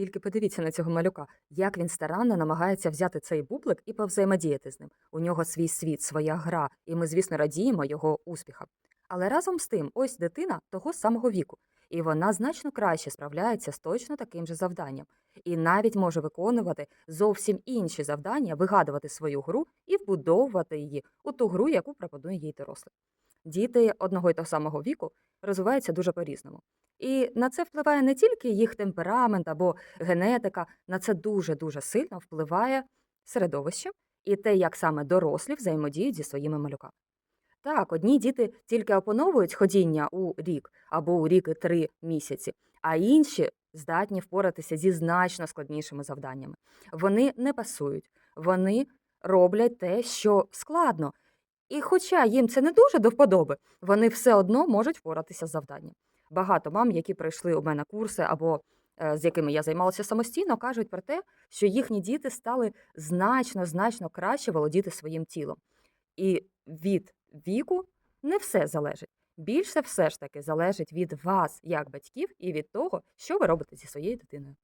Тільки подивіться на цього малюка, як він старанно намагається взяти цей бублик і повзаємодіяти з ним. У нього свій світ, своя гра, і ми, звісно, радіємо його успіхам. Але разом з тим, ось дитина того самого віку, і вона значно краще справляється з точно таким же завданням, і навіть може виконувати зовсім інші завдання, вигадувати свою гру і вбудовувати її у ту гру, яку пропонує їй дорослий. Діти одного й того самого віку розвиваються дуже по-різному. І на це впливає не тільки їх темперамент або генетика, на це дуже-дуже сильно впливає середовище і те, як саме дорослі взаємодіють зі своїми малюками. Так, одні діти тільки опановують ходіння у рік або у рік і три місяці, а інші здатні впоратися зі значно складнішими завданнями. Вони не пасують, вони роблять те, що складно. І хоча їм це не дуже до вподоби, вони все одно можуть впоратися з завданням. Багато мам, які пройшли у мене курси або е, з якими я займалася самостійно, кажуть про те, що їхні діти стали значно значно краще володіти своїм тілом. І від віку не все залежить. Більше все ж таки залежить від вас, як батьків, і від того, що ви робите зі своєю дитиною.